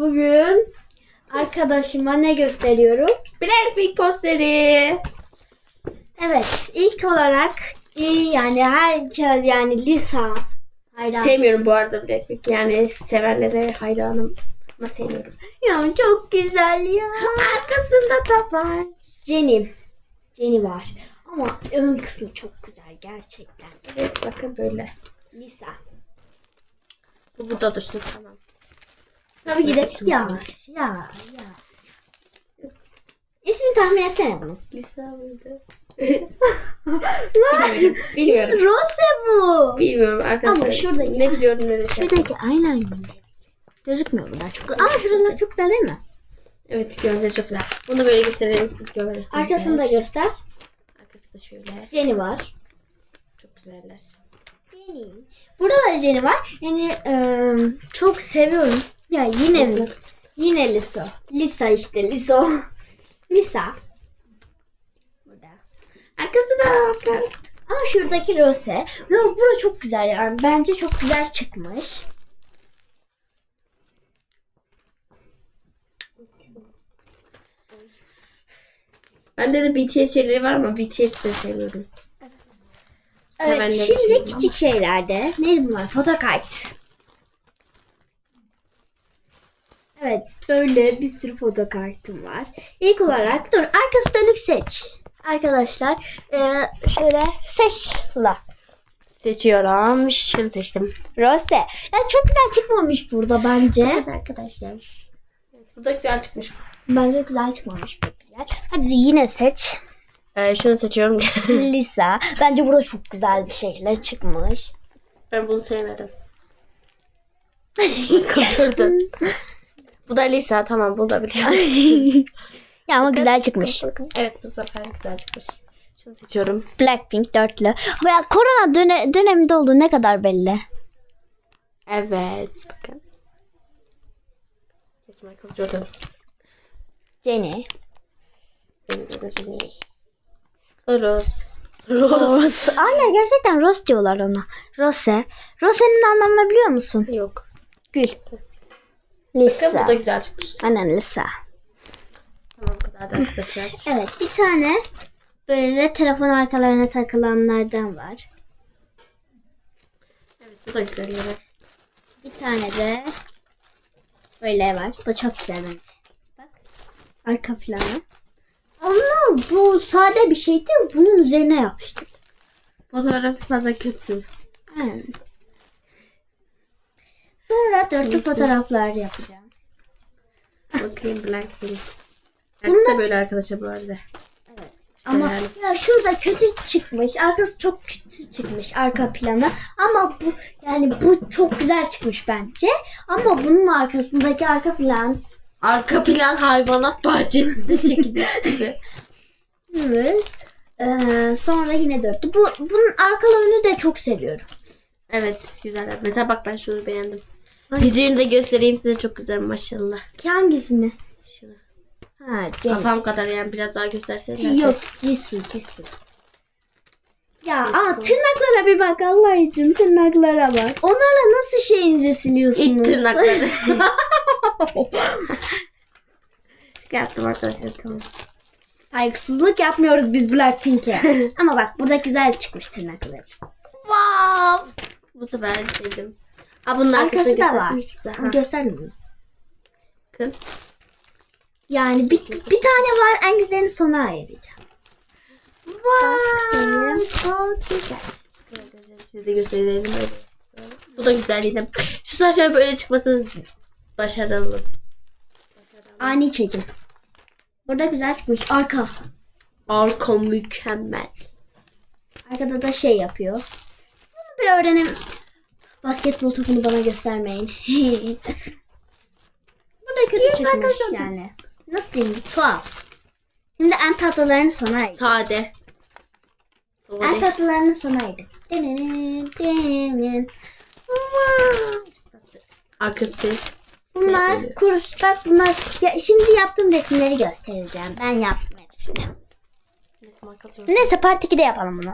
bugün arkadaşıma ne gösteriyorum? Blackpink posteri. Evet ilk olarak iyi yani herkes yani Lisa hayran. Sevmiyorum bu arada Blackpink. Yani sevenlere hayranım. Ama sevmiyorum. ya çok güzel ya. Arkasında da var. Jenny. Jenny var. Ama ön kısmı çok güzel gerçekten. Evet bakın böyle. Lisa. Bu burada dursun tamam. Tabii de ya ya ya. İsmini tahmin etsene bunu. Lisa mıydı? Lan, Bilmiyorum. Rose bu. Bilmiyorum arkadaşlar. Ama şuradaki- Ne biliyorum ne de şey. Şuradaki eyeliner. Gözükmüyor bunlar çok güzel. Ama şuralar çok güzel değil mi? Evet gözleri çok güzel. Bunu böyle gösterelim siz görürsünüz. Arkasını da göster. Arkası da şöyle. Jenny var. Çok güzeller. Burada da var. Yani eee, çok seviyorum. Ya yine mi? Yine Lisa. Lisa işte Lisa. Lisa. Burada. Arkası da bakın. Ama şuradaki Rose. Ro bura çok güzel yani. Bence çok güzel çıkmış. Bende de BTS şeyleri var ama BTS de seviyorum. Evet şimdi küçük şeylerde. Neydi bunlar? Photokart. Evet böyle bir sürü fotokartım var. İlk olarak dur arkası dönük seç. Arkadaşlar eee, şöyle seç Sıla. Seçiyorum. Şunu seçtim. Rose. Ya çok güzel çıkmamış burada bence. Evet arkadaşlar. Evet, bu da güzel çıkmış. Bence güzel çıkmamış çok güzel. Hadi yine seç. Ee, şunu seçiyorum. Lisa. Bence burada çok güzel bir şekilde çıkmış. ben bunu sevmedim. Kaçırdın. bu da Lisa. Tamam bunu da biliyorum. ya ama güzel çıkmış. Evet bu sefer güzel çıkmış. Şunu seçiyorum. Blackpink dörtlü. Veya korona döne- döneminde olduğu ne kadar belli. Evet. Bakın. Yes, Michael Jordan. Jenny. Disney. Rose. Rose. Aynen gerçekten Rose diyorlar ona. Rose. Rose'nin anlamını biliyor musun? Yok. Gül. Bakın Lisa. bu da güzel çıkmış. Aynen Lisa. Tamam bu kadar da arkadaşlar. Evet bir tane böyle telefon arkalarına takılanlardan var. Evet bu da güzel. Evet. Bir tane de böyle var. Bu çok güzel bence. Bak. Arka planı. Ama bu sade bir şeydi. Bunun üzerine yapıştım. Fotoğrafı fazla kötü. Aynen. Sonra dörtlü fotoğraflar yapacağım. Bakayım Blackpink. Bunlar- Arkası da böyle arkadaşlar bu arada. Evet. Ama Yani. ya şurada kötü çıkmış. Arkası çok kötü çıkmış arka planı. Ama bu yani bu çok güzel çıkmış bence. Ama bunun arkasındaki arka plan Arka plan hayvanat bahçesinde çekilmiş gibi. evet. Ee, sonra yine dörtlü. Bu bunun arkalarını da çok seviyorum. Evet güzel. Mesela bak ben şunu beğendim. Ay. Yüzüğünü de göstereyim size çok güzel maşallah. Hangisini? Şunu. Ha, gel. Kafam kadar yani biraz daha göstersene. Yok, kesin kesin. Ya aa, tırnaklara bir bak Allah için tırnaklara bak. Onlarla nasıl şeyinizi siliyorsunuz? İlk tırnakları. Şaka yaptım arkadaşlar tamam. Saygısızlık yapmıyoruz biz Blackpink'e. Ama bak burada güzel çıkmış tırnakları. Wow. Bu sefer sevdim. Ha bunun Arkası da var. göstereyim size. Ha, Göstermiyor mu? Bakın. Yani bir, bir tane var en güzelini sona ayıracağım. Wow. Çok güzel. Size de gösterelim. Bu da güzel yine. Şu saçlar böyle çıkması başarılı. Ani çekim. Burada güzel çıkmış. Arka. Arka mükemmel. Arkada da şey yapıyor. Bunu bir öğrenim. Basketbol topunu bana göstermeyin. Burada kötü Yes, çıkmış yani. Nasıl diyeyim? Tuhaf. Şimdi en tatlılarını sona ayırdım. Sade. En Sade. tatlılarını sona ayırdım. Denen, denen. Arkası. Bunlar kurus. Bak bunlar. Ya, şimdi yaptığım resimleri göstereceğim. Ben yaptım hepsini. Neyse, part 2'de yapalım bunu.